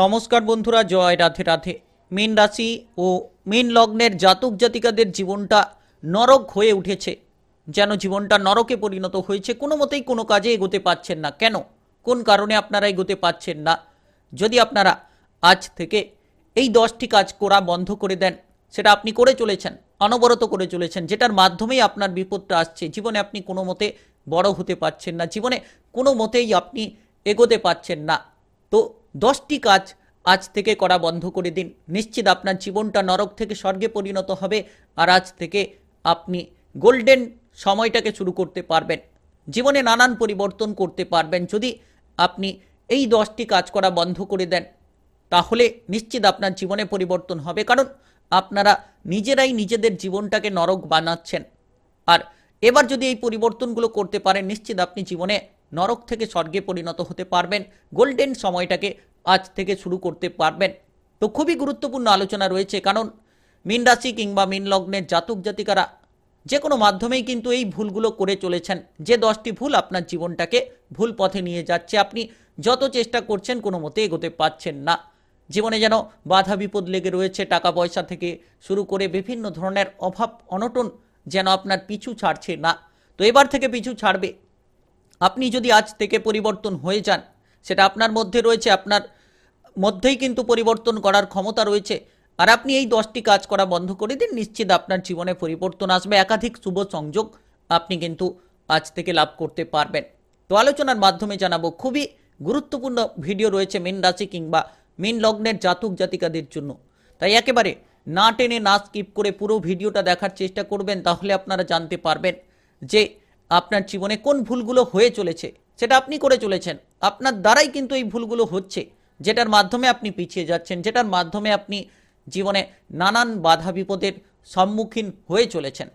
নমস্কার বন্ধুরা, জয় রাধে রাধে। মীন রাশি ও মীন লগ্নের জাতক জাতিকাদের জীবনটা নরক হয়ে উঠেছে। যেন জীবনটা নরকে পরিণত হয়েছে, কোনো মতেই কোনো কাজে এগোতে পাচ্ছেন না। কেন? কোন কারণে আপনারা এগোতে পাচ্ছেন না? যদি আপনারা আজ থেকে এই দশটি কাজ করা বন্ধ করে দেন, সেটা আপনি করে চলেছেন, অনবরত করে চলেছেন, যেটার মাধ্যমেই আপনার বিপদটা আসছে, জীবনে আপনি কোনো মতে বড় হতে পারছেন না, জীবনে কোনো মতেই আপনি এগোতে পারছেন না। তো দশটি কাজ আজ থেকে করা বন্ধ করে দিন। নিশ্চিত আপনার জীবনটা নরক থেকে স্বর্গে পরিণত হবে আর আজ থেকে আপনি গোল্ডেন সময়টাকে শুরু করতে পারবেন। জীবনে নানান পরিবর্তন করতে পারবেন। যদি আপনি এই দশটি কাজ করা বন্ধ করে দেন, তাহলে নিশ্চিত আপনার জীবনে পরিবর্তন হবে। কারণ আপনারা নিজেরাই নিজেদের জীবনটাকে নরক বানাচ্ছেন। আর এবার যদি এই পরিবর্তনগুলো করতে পারেন, নিশ্চিত আপনি জীবনে নরক থেকে স্বর্গে পরিণত হতে পারবেন। গোল্ডেন সময়টাকে আজ থেকে শুরু করতে পারবেন। তো খুবই গুরুত্বপূর্ণ আলোচনা রয়েছে, কারণ মীন রাশি কিংবা মীন লগ্নের জাতক জাতিকারা যে কোনো মাধ্যমেই কিন্তু এই ভুলগুলো করে চলেছেন। যে দশটি ভুল আপনার জীবনটাকে ভুল পথে নিয়ে যাচ্ছে, আপনি যত চেষ্টা করছেন কোনো মতে এগোতে পাচ্ছেন না। জীবনে যেন বাধা বিপদ লেগে রয়েছে, টাকা পয়সা থেকে শুরু করে বিভিন্ন ধরনের অভাব, অনটন যেন আপনার পিছু ছাড়ছে না। তো এবার থেকে পিছু ছাড়বে। আপনি যদি আজ থেকে পরিবর্তন হয়ে যান, সেটা আপনার মধ্যে রয়েছে, আপনার মধ্যেই কিন্তু পরিবর্তন করার ক্ষমতা রয়েছে। আর আপনি এই দশটি কাজ করা বন্ধ করে দিন, নিশ্চিত আপনার জীবনে পরিবর্তন আসবে। একাধিক শুভ সংযোগ আপনি কিন্তু আজ থেকে লাভ করতে পারবেন। তো আলোচনার মাধ্যমে জানাব, খুবই গুরুত্বপূর্ণ ভিডিও রয়েছে মীন রাশি কিংবা মীন লগ্নের জাতক জাতিকাদের জন্য। তাই একেবারে না টেনে না স্কিপ করে পুরো ভিডিওটা দেখার চেষ্টা করবেন, তাহলে আপনারা জানতে পারবেন যে আপনার জীবনে কোন ভুলগুলো হয়ে চলেছে, সেটা আপনি করে চলেছেন। আপনার দ্বারাই কিন্তু এই ভুলগুলো হচ্ছে, যেটার মাধ্যমে আপনি পিছিয়ে যাচ্ছেন, যেটার মাধ্যমে আপনি জীবনে নানান বাধা বিপদের সম্মুখীন হয়ে চলেছেন।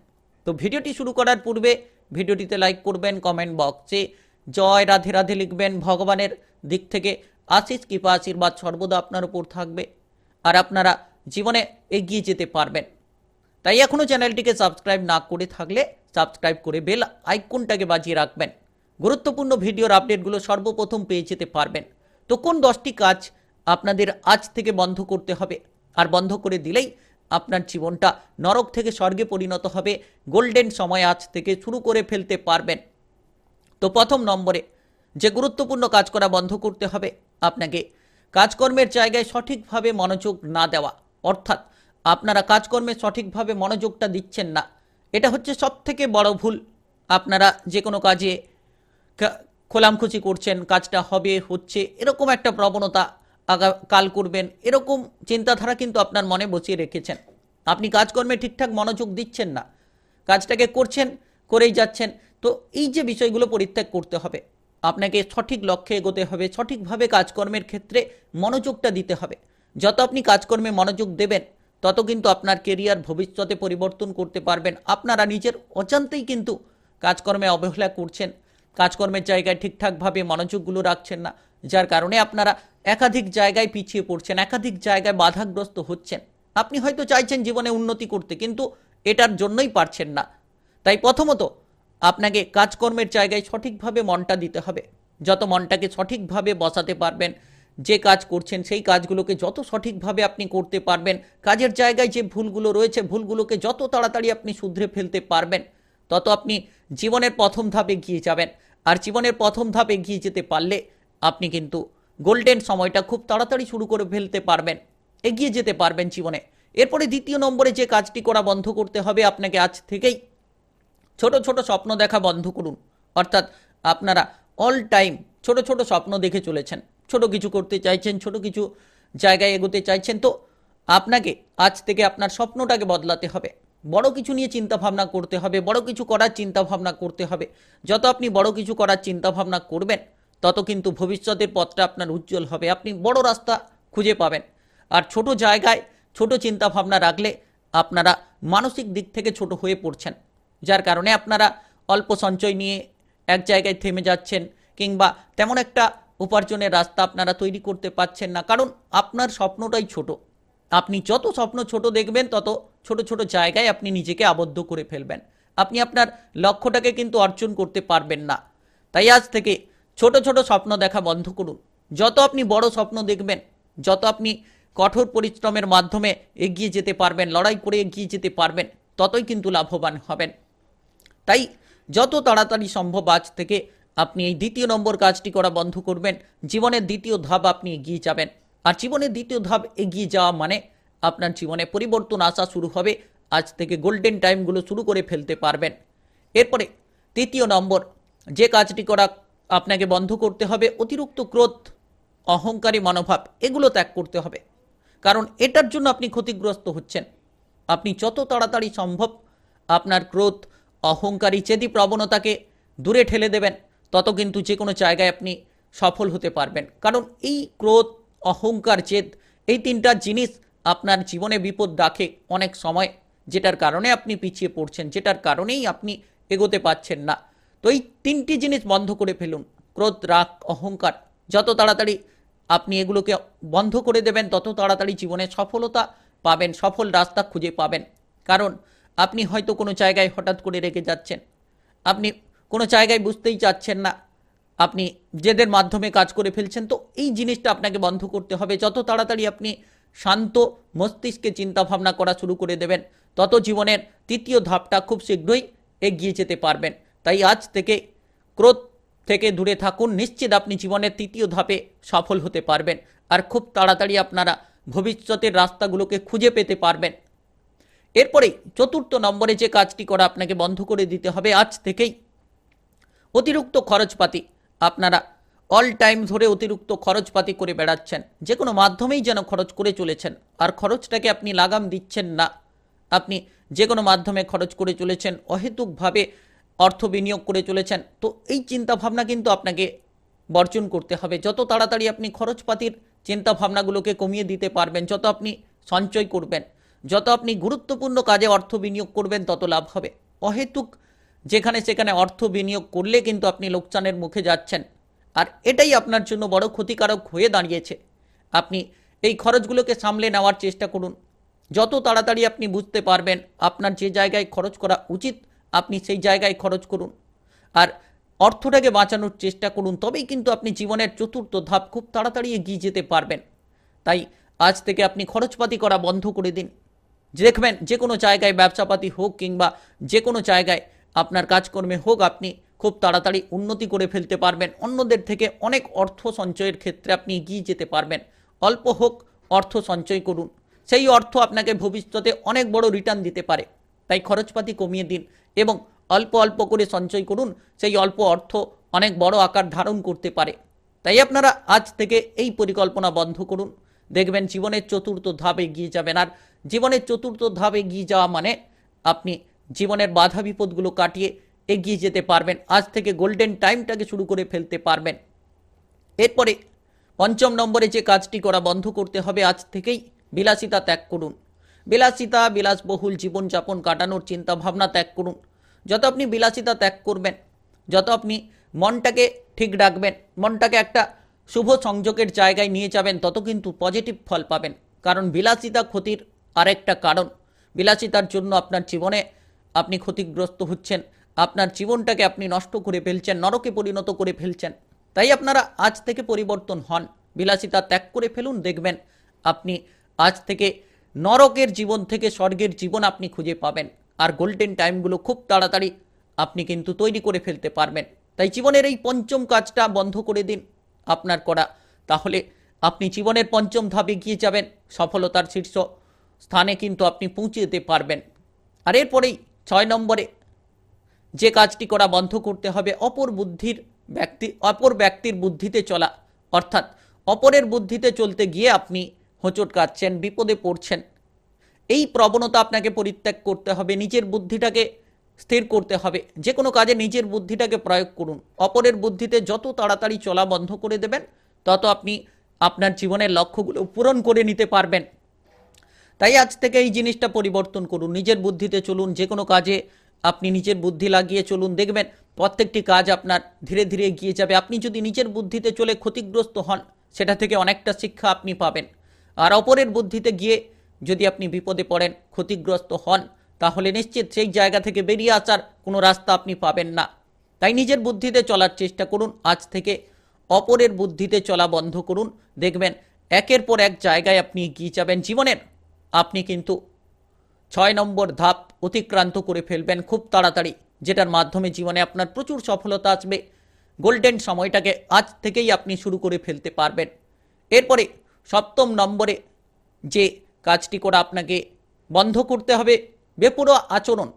তো ভিডিওটি শুরু করার পূর্বে ভিডিওটিতে লাইক করবেন, কমেন্ট বক্সে জয় রাধে রাধে লিখবেন, ভগবানের দিক থেকে আশিস কৃপা আশীর্বাদ সর্বদা আপনার উপর থাকবে আর আপনারা জীবনে এগিয়ে যেতে পারবেন। তাই এখনও চ্যানেলটিকে সাবস্ক্রাইব না করে থাকলে সাবস্ক্রাইব করে বেল আইকনটাকে বাজিয়ে রাখবেন। গুরুত্বপূর্ণ ভিডিওর আপডেটগুলো সর্বপ্রথম পেয়ে যেতে পারবেন। তো কোন দশটি কাজ আপনাদের আজ থেকে বন্ধ করতে হবে? আর বন্ধ করে দিলেই আপনার জীবনটা নরক থেকে স্বর্গে পরিণত হবে। গোল্ডেন সময় আজ থেকে শুরু করে ফেলতে পারবেন। তো প্রথম নম্বরে, যে গুরুত্বপূর্ণ কাজ করা বন্ধ করতে হবে, আপনাকে কাজকর্মের জায়গায় সঠিকভাবে মনোযোগ না দেওয়া। অর্থাৎ আপনারা কাজকর্মে সঠিকভাবে মনোযোগটা দিচ্ছেন না। এটা হচ্ছে সব থেকে বড় ভুল। আপনারা যে কোনো কাজে খোলামখুচি করছেন, কাজটা হবে, হচ্ছে, এরকম একটা প্রবণতা কাল করবেন, এরকম চিন্তাধারা কিন্তু আপনার মনে বসিয়ে রেখেছেন। আপনি কাজকর্মে ঠিকঠাক মনোযোগ দিচ্ছেন না, কাজটাকে করছেন, করেই যাচ্ছেন, তো এই যে বিষয়গুলো পরিত্যাগ করতে হবে, আপনাকে সঠিক লক্ষ্যে এগোতে হবে, সঠিকভাবে কাজকর্মের ক্ষেত্রে মনোযোগটা দিতে হবে। যত আপনি কাজকর্মে মনোযোগ দেবেন তত কিন্তু আপনার কেরিয়ার ভবিষ্যতে পরিবর্তন করতে পারবেন। আপনারা নিজের অজান্তেই কিন্তু কাজকর্মে অবহেলা করছেন। কাজকর্মের জায়গায় ঠিকঠাকভাবে মনোযোগগুলো রাখছেন না, যার কারণে আপনারা একাধিক জায়গায় পিছিয়ে পড়ছেন, একাধিক জায়গায় বাধাগ্রস্ত হচ্ছেন। আপনি হয়তো চাইছেন জীবনে উন্নতি করতে, কিন্তু এটার জন্যই পারছেন না। তাই প্রথমত আপনাকে কাজকর্মের জায়গায় সঠিকভাবে মনটা দিতে হবে। যত মনটাকে সঠিকভাবে বসাতে পারবেন যে কাজ করছেন সেই কাজগুলোকে যত সঠিকভাবে আপনি করতে পারবেন, কাজের জায়গায় যে ভুলগুলো রয়েছে, ভুলগুলোকে যত তাড়াতাড়ি আপনি শুধরে ফেলতে পারবেন, তত আপনি জীবনের প্রথম ধাপে এগিয়ে যাবেন। আর জীবনের প্রথম ধাপে এগিয়ে যেতে পারলে আপনি কিন্তু গোল্ডেন সময়টা খুব তাড়াতাড়ি শুরু করে ফেলতে পারবেন, এগিয়ে যেতে পারবেন জীবনে। এরপরে দ্বিতীয় নম্বরে যে কাজটি করা বন্ধ করতে হবে আপনাকে আজ থেকেই ছোট ছোট স্বপ্ন দেখা বন্ধ করুন। অর্থাৎ আপনারা অল টাইম ছোট ছোট স্বপ্ন দেখে চলেছেন। ছোট কিছু করতে চাইছেন, ছোট কিছু জায়গায় এগোতে চাইছেন, তো আপনাকে, আজ থেকে আপনার স্বপ্নটাকে বদলাতে হবে। বড় কিছু নিয়ে চিন্তা ভাবনা করতে হবে, বড় কিছু করার চিন্তা ভাবনা করতে হবে। যত আপনি বড় কিছু করার চিন্তা ভাবনা করবেন, তত কিন্তু ভবিষ্যতের পথটা আপনার উজ্জ্বল হবে। আপনি বড় রাস্তা খুঁজে পাবেন। আর ছোট জায়গায় ছোট চিন্তা ভাবনা রাখলে আপনারা মানসিক দিক থেকে ছোট হয়ে পড়ছেন, যার কারণে আপনারা অল্প সঞ্চয় নিয়ে এক জায়গায় থেমে যাচ্ছেন, কিংবা তেমন একটা উপার্জনের রাস্তা আপনারা তৈরি করতে পারছেন না। কারণ আপনার স্বপ্নটাই ছোট। আপনি যত স্বপ্ন ছোট দেখবেন, তত ছোট ছোট জায়গায় আপনি নিজেকে আবদ্ধ করে ফেলবেন। আপনি আপনার লক্ষ্যটাকে কিন্তু অর্জন করতে পারবেন না। তাই আজ থেকে ছোট ছোট স্বপ্ন দেখা বন্ধ করুন। যত আপনি বড় স্বপ্ন দেখবেন, যত আপনি কঠোর পরিশ্রমের মাধ্যমে এগিয়ে যেতে পারবেন, লড়াই করে এগিয়ে যেতে পারবেন, ততই কিন্তু লাভবান হবেন। তাই যত তাড়াতাড়ি সম্ভব আজ থেকে আপনি এই দ্বিতীয় নম্বর কাজটি করা বন্ধ করবেন। জীবনের দ্বিতীয় ধাপ আপনি এগিয়ে যাবেন। আর জীবনের দ্বিতীয় ধাপ এগিয়ে যাওয়া মানে আপনার জীবনে পরিবর্তন আসা শুরু হবে। আজ থেকে গোল্ডেন টাইমগুলো শুরু করে ফেলতে পারবেন। এরপরে তৃতীয় নম্বর, যে কাজটি করা আপনাকে বন্ধ করতে হবে, অতিরিক্ত ক্রোধ, অহংকারী মনোভাব, এগুলো ত্যাগ করতে হবে। কারণ এটার জন্য আপনি ক্ষতিগ্রস্ত হচ্ছেন। আপনি যত তাড়াতাড়ি সম্ভব আপনার ক্রোধ, অহংকারী, চেদি প্রবণতাকে দূরে ঠেলে দেবেন। তত কিন্তু যে কোনো জায়গায় আপনি সফল হতে পারবেন। কারণ এই ক্রোধ, অহংকার, জেদ, এই তিনটা জিনিস আপনার জীবনে বিপদ রাখে অনেক সময়, যেটার কারণে আপনি পিছিয়ে পড়ছেন, যেটার কারণেই আপনি এগোতে পারছেন না। তো এই তিনটি জিনিস বন্ধ করে ফেলুন। ক্রোধ, রাগ, অহংকার, যত তাড়াতাড়ি আপনি এগুলোকে বন্ধ করে দেবেন, তত তাড়াতাড়ি জীবনে সফলতা পাবেন, সফল রাস্তা খুঁজে পাবেন। কারণ আপনি হয়তো কোনো জায়গায় হঠাৎ করে রেগে যাচ্ছেন। আপনি কোনো জায়গায় বুঝতেই চাচ্ছেন না। আপনি জেদের মাধ্যমে কাজ করে ফেলছেন, তো এই জিনিসটা আপনাকে বন্ধ করতে হবে। যত তাড়াতাড়ি আপনি শান্ত মস্তিষ্কে চিন্তা ভাবনা করা শুরু করে দেবেন, তত জীবনের তৃতীয় ধাপটা খুব শীঘ্রই এগিয়ে যেতে পারবেন। তাই আজ থেকে, ক্রোধ থেকে দূরে থাকুন, নিশ্চিত আপনি জীবনের তৃতীয় ধাপে সফল হতে পারবেন আর খুব তাড়াতাড়ি আপনারা ভবিষ্যতের রাস্তাগুলোকে খুঁজে পেতে পারবেন। এরপরেই চতুর্থ নম্বরে যে কাজটি করা আপনাকে বন্ধ করে দিতে হবে, আজ থেকেই অতিরিক্ত খরচপাতি। আপনারা অল টাইম ধরে অতিরিক্ত খরচপাতি করে বেড়াচ্ছেন। যে কোনো মাধ্যমেই যেন খরচ করে চলেছেন। আর খরচটাকে আপনি লাগাম দিচ্ছেন না। আপনি যে কোনো মাধ্যমে খরচ করে চলেছেন, অহেতুকভাবে অর্থ বিনিয়োগ করে চলেছেন, তো এই চিন্তা ভাবনা কিন্তু আপনাকে বর্জন করতে হবে। যত তাড়াতাড়ি আপনি খরচপাতির চিন্তা ভাবনাগুলোকে কমিয়ে দিতে পারবেন, যত আপনি সঞ্চয় করবেন, যত আপনি গুরুত্বপূর্ণ কাজে অর্থ বিনিয়োগ করবেন, তত লাভ হবে। অহেতুক যেখানে সেখানে অর্থ বিনিয়োগ করলে কিন্তু আপনি লোকসানের মুখে যাচ্ছেন। আর এটাই আপনার জন্য বড় ক্ষতিকারক হয়ে দাঁড়িয়েছে। আপনি এই খরচগুলোকে সামলে নেওয়ার চেষ্টা করুন। যত তাড়াতাড়ি আপনি বুঝতে পারবেন আপনার যে জায়গায় খরচ করা উচিত, আপনি সেই জায়গায় খরচ করুন। আর অর্থটাকে বাঁচানোর চেষ্টা করুন, তবেই কিন্তু আপনি জীবনের চতুর্থ ধাপ খুব তাড়াতাড়ি এগিয়ে যেতে পারবেন। তাই আজ থেকে আপনি খরচপাতি করা বন্ধ করে দিন। দেখবেন যে কোনো জায়গায় ব্যবসাপাতি হোক কিংবা যে কোনো জায়গায় আপনার কাজকর্মে হোক, আপনি খুব তাড়াতাড়ি উন্নতি করে ফেলতে পারবেন। অন্যদের থেকে অনেক অর্থ সঞ্চয়ের ক্ষেত্রে আপনি এগিয়ে যেতে পারবেন। অল্প হোক, অর্থ সঞ্চয় করুন। সেই অর্থ আপনাকে ভবিষ্যতে অনেক বড় রিটার্ন দিতে পারে। তাই খরচপাতি কমিয়ে দিন এবং অল্প অল্প করে সঞ্চয় করুন। সেই অল্প অর্থ অনেক বড় আকার ধারণ করতে পারে। তাই আপনারা আজ থেকে এই পরিকল্পনা বন্ধ করুন। দেখবেন জীবনের চতুর্থ ধাপ এগিয়ে যাবেন আর জীবনের চতুর্থ ধাপ এগিয়ে যাওয়া মানে আপনি জীবনের বাধা বিপদগুলো কাটিয়ে এগিয়ে যেতে পারবেন। আজ থেকে গোল্ডেন টাইমটাকে শুরু করে ফেলতে পারবেন। এরপরে পঞ্চম নম্বরে যে কাজটি করা বন্ধ করতে হবে, আজ থেকেই বিলাসিতা ত্যাগ করুন। বিলাসিতা, বিলাসবহুল জীবনযাপন কাটানোর চিন্তা ভাবনা ত্যাগ করুন। যত আপনি বিলাসিতা ত্যাগ করবেন, যত আপনি মনটাকে ঠিক রাখবেন, মনটাকে একটা শুভ সংযোগের জায়গায় নিয়ে যাবেন, তত কিন্তু পজিটিভ ফল পাবেন। কারণ বিলাসিতা ক্ষতির আরেকটা কারণ। বিলাসিতার জন্য আপনার জীবনে আপনি ক্ষতিগ্রস্ত হচ্ছেন, আপনার জীবনটাকে আপনি নষ্ট করে ফেলছেন, নরকে পরিণত করে ফেলছেন। তাই আপনারা আজ থেকে পরিবর্তন হন, বিলাসিতা ত্যাগ করে ফেলুন, দেখবেন আপনি আজ থেকে নরকের জীবন থেকে স্বর্গের জীবন আপনি খুঁজে পাবেন। আর গোল্ডেন টাইমগুলো খুব তাড়াতাড়ি আপনি কিন্তু তৈরি করে ফেলতে পারবেন। তাই জীবনের এই পঞ্চম কাজটা বন্ধ করে দিন, আপনার করা। তাহলে আপনি জীবনের পঞ্চম ধাপে গিয়ে যাবেন, সফলতার শীর্ষ স্থানে কিন্তু আপনি পৌঁছে যেতে পারবেন। আর এরপরেই ছয় নম্বরে, যে কাজটি করা বন্ধ করতে হবে অপর বুদ্ধির ব্যক্তি, অপর ব্যক্তির বুদ্ধিতে চলা। অর্থাৎ অপরের বুদ্ধিতে চলতে গিয়ে আপনি হোঁচট কাটছেন, বিপদে পড়ছেন। এই প্রবণতা আপনাকে পরিত্যাগ করতে হবে, নিজের বুদ্ধিটাকে স্থির করতে হবে। যে কোনো কাজে নিজের বুদ্ধিটাকে প্রয়োগ করুন। অপরের বুদ্ধিতে যত তাড়াতাড়ি চলা বন্ধ করে দেবেন, তত আপনি আপনার জীবনের লক্ষ্যগুলো পূরণ করে নিতে পারবেন। তাই আজ থেকে এই জিনিসটা পরিবর্তন করুন। নিজের বুদ্ধিতে চলুন যে কোনো কাজে আপনি নিজের বুদ্ধি লাগিয়ে চলুন। দেখবেন প্রত্যেকটি কাজ আপনার ধীরে ধীরে এগিয়ে যাবে। আপনি যদি নিজের বুদ্ধিতে চলে ক্ষতিগ্রস্ত হন, সেটা থেকে অনেকটা শিক্ষা আপনি পাবেন। আর অপরের বুদ্ধিতে গিয়ে যদি আপনি বিপদে পড়েন, ক্ষতিগ্রস্ত হন, তাহলে নিশ্চিত সেই জায়গা থেকে বেরিয়ে আসার কোনো রাস্তা আপনি পাবেন না। তাই নিজের বুদ্ধিতে চলার চেষ্টা করুন। আজ থেকে অপরের বুদ্ধিতে চলা বন্ধ করুন। দেখবেন একের পর এক জায়গায় আপনি এগিয়ে যাবেন। জীবনের আপনি কিন্তু ছয় নম্বর ধাপ অতিক্রান্ত করে ফেলবেন খুব তাড়াতাড়ি, যেটার মাধ্যমে জীবনে আপনার প্রচুর সফলতা আসবে। গোল্ডেন সময়টাকে আজ থেকেই আপনি শুরু করে ফেলতে পারবেন। এরপরে সপ্তম নম্বরে যে কাজটি করা আপনাকে বন্ধ করতে হবে বেপুরো আচরণ।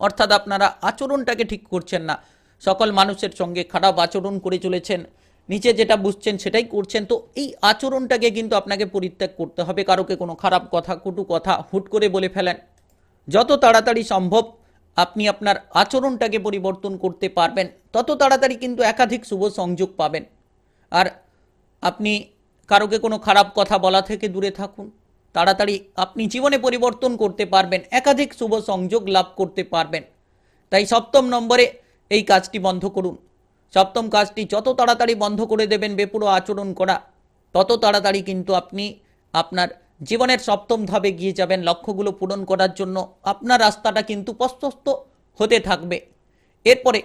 অর্থাৎ আপনারা আচরণটাকে ঠিক করছেন না। সকল মানুষের সঙ্গে খারাপ আচরণ করে চলেছেন। নিচে যেটা বুঝছেন সেটাই করছেন, তো এই আচরণটাকে কিন্তু আপনাকে পরিত্যাগ করতে হবে। কারোকে কোনো খারাপ কথা, কটু কথা হুট করে বলে ফেলেন। যত তাড়াতাড়ি সম্ভব আপনি আপনার আচরণটাকে পরিবর্তন করতে পারবেন। তত তাড়াতাড়ি কিন্তু একাধিক শুভ সংযোগ পাবেন। আর আপনি কারোকে কোনো খারাপ কথা বলা থেকে দূরে থাকুন। তাড়াতাড়ি আপনি জীবনে পরিবর্তন করতে পারবেন, একাধিক শুভ সংযোগ লাভ করতে পারবেন। তাই সপ্তম নম্বরে এই কাজটি বন্ধ করুন। সপ্তম কাজটি যত তাড়াতাড়ি বন্ধ করে দেবেন বেপুরো আচরণ করা, তত তাড়াতাড়ি কিন্তু আপনি আপনার জীবনের সপ্তম ধাপে গিয়ে যাবেন। লক্ষ্যগুলো পূরণ করার জন্য আপনার রাস্তাটা কিন্তু প্রশস্ত হতে থাকবে। এরপরে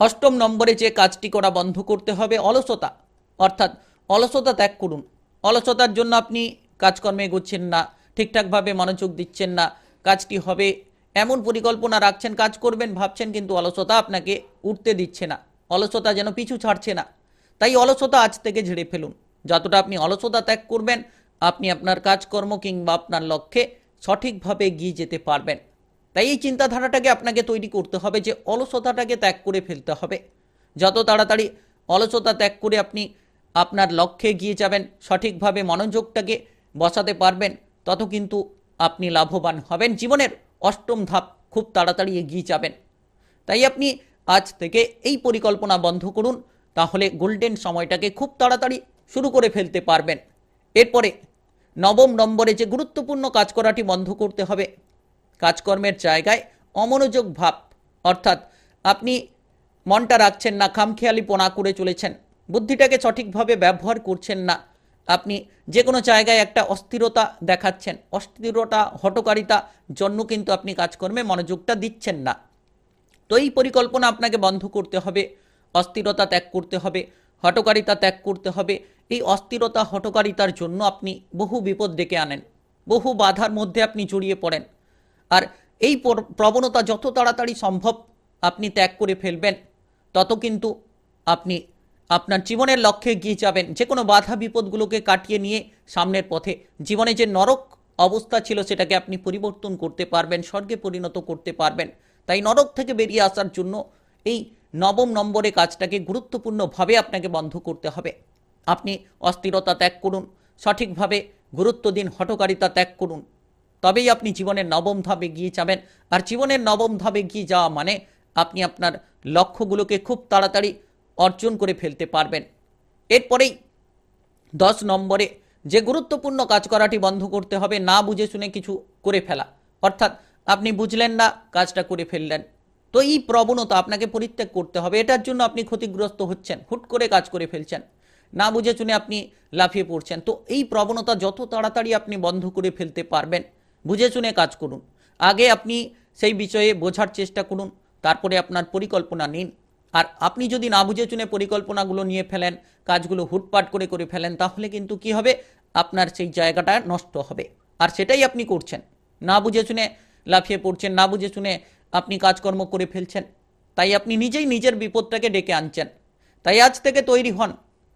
অষ্টম নম্বরে যে কাজটি করা বন্ধ করতে হবে, অলসতা, অর্থাৎ অলসতা ত্যাগ করুন। অলসতার জন্য আপনি কাজকর্মে এগোচ্ছেন না, ঠিকঠাকভাবে মনোযোগ দিচ্ছেন না, কাজটি হবে এমন পরিকল্পনা রাখছেন, কাজ করবেন, ভাবছেন, কিন্তু অলসতা আপনাকে উঠতে দিচ্ছে না। অলসতা যেন পিছু ছাড়ছে না। তাই অলসতা আজ থেকে ঝেড়ে ফেলুন। যতটা আপনি অলসতা ত্যাগ করবেন, আপনি আপনার কাজকর্ম কিংবা আপনার লক্ষ্যে সঠিকভাবে এগিয়ে যেতে পারবেন। তাই এই চিন্তাধারাটাকে আপনাকে তৈরি করতে হবে যে অলসতাটাকে ত্যাগ করে ফেলতে হবে। যত তাড়াতাড়ি অলসতা ত্যাগ করে আপনি আপনার লক্ষ্যে গিয়ে যাবেন, সঠিকভাবে মনোযোগটাকে বসাতে পারবেন, তত কিন্তু আপনি লাভবান হবেন। জীবনের অষ্টম ধাপ খুব তাড়াতাড়ি এগিয়ে যাবেন। তাই আপনি আজ থেকে এই পরিকল্পনা বন্ধ করুন, তাহলে গোল্ডেন সময়টাকে খুব তাড়াতাড়ি শুরু করে ফেলতে পারবেন। এরপরে নবম নম্বরে যে গুরুত্বপূর্ণ কাজ করাটি বন্ধ করতে হবে, কাজকর্মের জায়গায় অমনোযোগ ভাব, অর্থাৎ আপনি মনটা রাখছেন না, খামখেয়ালিপনা করে চলেছেন, বুদ্ধিটাকে সঠিকভাবে ব্যবহার করছেন না আপনি যে কোনো জায়গায় একটা অস্থিরতা দেখাচ্ছেন, অস্থিরতা হটকারিতা জন্য কিন্তু আপনি কাজকর্মে মনোযোগটা দিচ্ছেন না। তো এই পরিকল্পনা আপনাকে বন্ধ করতে হবে, অস্থিরতা ত্যাগ করতে হবে হটকারিতা ত্যাগ করতে হবে। এই অস্থিরতা হটকারিতার জন্য আপনি বহু বিপদ ডেকে আনেন, বহু বাধার মধ্যে আপনি জড়িয়ে পড়েন। আর এই প্রবণতা যত তাড়াতাড়ি সম্ভব আপনি ত্যাগ করে ফেলবেন, তত কিন্তু আপনি আপনার জীবনের লক্ষ্যে গিয়ে যাবেন। যে কোনো বাধা বিপদগুলোকে কাটিয়ে নিয়ে সামনের পথে। জীবনে যে নরক অবস্থা ছিল সেটাকে আপনি পরিবর্তন করতে পারবেন, স্বর্গে পরিণত করতে পারবেন। তাই নরক থেকে বেরিয়ে আসার জন্য এই নবম নম্বরে কাজটাকে গুরুত্বপূর্ণভাবে আপনাকে বন্ধ করতে হবে। আপনি অস্থিরতা ত্যাগ করুন, সঠিকভাবে গুরুত্ব দিন হটকারিতা ত্যাগ করুন। তবেই আপনি জীবনের নবম ধাপে গিয়ে যাবেন। আর জীবনের নবম ধাপে গিয়ে যাওয়া মানে আপনি আপনার লক্ষ্যগুলোকে খুব তাড়াতাড়ি অর্জন করে ফেলতে পারবেন। এরপরেই দশ নম্বরে যে গুরুত্বপূর্ণ কাজ করাটি বন্ধ করতে হবে, না বুঝে শুনে কিছু করে ফেলা। অর্থাৎ আপনি বুঝলেন না, কাজটা করে ফেললেন। তো এই প্রবণতা আপনাকে পরিত্যাগ করতে হবে। এটার জন্য আপনি ক্ষতিগ্রস্ত হচ্ছেন, হুট করে কাজ করে ফেলছেন। না বুঝে শুনে আপনি লাফিয়ে পড়ছেন। তো এই প্রবণতা যত তাড়াতাড়ি আপনি বন্ধ করে ফেলতে পারবেন, বুঝে শুনে কাজ করুন। আগে আপনি সেই বিষয়ে বোঝার চেষ্টা করুন, তারপরে আপনার পরিকল্পনা নিন। আর আপনি যদি না বুঝে চুনে পরিকল্পনাগুলো নিয়ে ফেলেন, কাজগুলো হুটপাট করে করে ফেলেন, তাহলে কিন্তু কি হবে? আপনার সেই জায়গাটা নষ্ট হবে। আর সেটাই আপনি করছেন। না বুঝে শুনে লাফিয়ে পড়ছেন, না বুঝে শুনে আপনি কাজকর্ম করে ফেলছেন। তাই আপনি নিজেই নিজের বিপদটাকে ডেকে আনছেন। তাই আজ থেকে তৈরি হন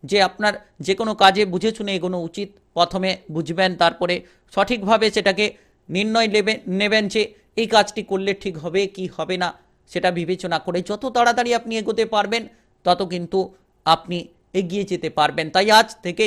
যে আপনার যে কোনো কাজে বুঝে শুনে এগোনো উচিত। প্রথমে বুঝবেন, তারপরে সঠিকভাবে সেটাকে নির্ণয় নেবেন নেবেন যে এই কাজটি করলে ঠিক হবে, কি হবে না। সেটা বিবেচনা করে যত তাড়াতাড়ি আপনি এগোতে পারবেন, তত কিন্তু আপনি এগিয়ে যেতে পারবেন। তাই আজ থেকে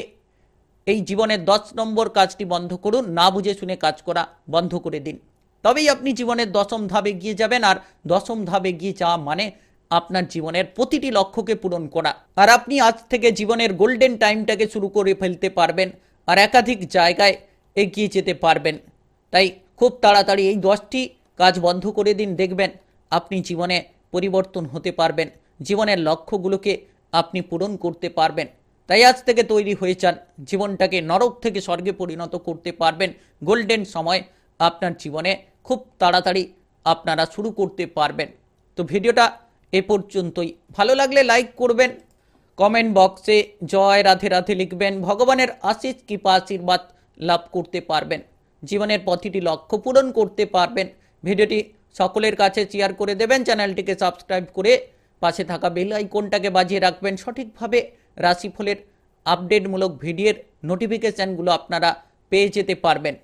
এই জীবনের দশ নম্বর কাজটি বন্ধ করুন, না বুঝে শুনে কাজ করা বন্ধ করে দিন। তবেই আপনি জীবনের দশম ধাপে গিয়ে যাবেন, আর দশম ধাপে গিয়ে যাওয়া মানে আপনার জীবনের প্রতিটি লক্ষ্যকে পূরণ করা। আর আপনি আজ থেকে জীবনের গোল্ডেন টাইমটাকে শুরু করে ফেলতে পারবেন, আর একাধিক জায়গায় এগিয়ে যেতে পারবেন। তাই খুব তাড়াতাড়ি এই দশটি কাজ বন্ধ করে দিন, দেখবেন আপনি জীবনে পরিবর্তন হতে পারবেন। জীবনের লক্ষ্যগুলোকে আপনি পূরণ করতে পারবেন। তাই আজ থেকে তৈরি হয়ে যান। জীবনটাকে নরক থেকে স্বর্গে পরিণত করতে পারবেন। গোল্ডেন সময় আপনার জীবনে খুব তাড়াতাড়ি আপনারা শুরু করতে পারবেন। তো ভিডিওটা এ পর্যন্তই। ভালো লাগলে লাইক করবেন। কমেন্ট বক্সে জয় রাধে রাধে লিখবেন। ভগবানের আশিস কৃপা, আশীর্বাদ লাভ করতে পারবেন। জীবনের প্রতিটি লক্ষ্য পূরণ করতে পারবেন। ভিডিওটি সকলের কাছে শেয়ার করে দেবেন। চ্যানেলটিকে সাবস্ক্রাইব করে পাশে থাকা বেল আইকনটাকে বাজিয়ে রাখবেন। সঠিকভাবে রাশিফলের আপডেটমূলক ভিডিওর নোটিফিকেশানগুলো আপনারা পেয়ে যেতে পারবেন।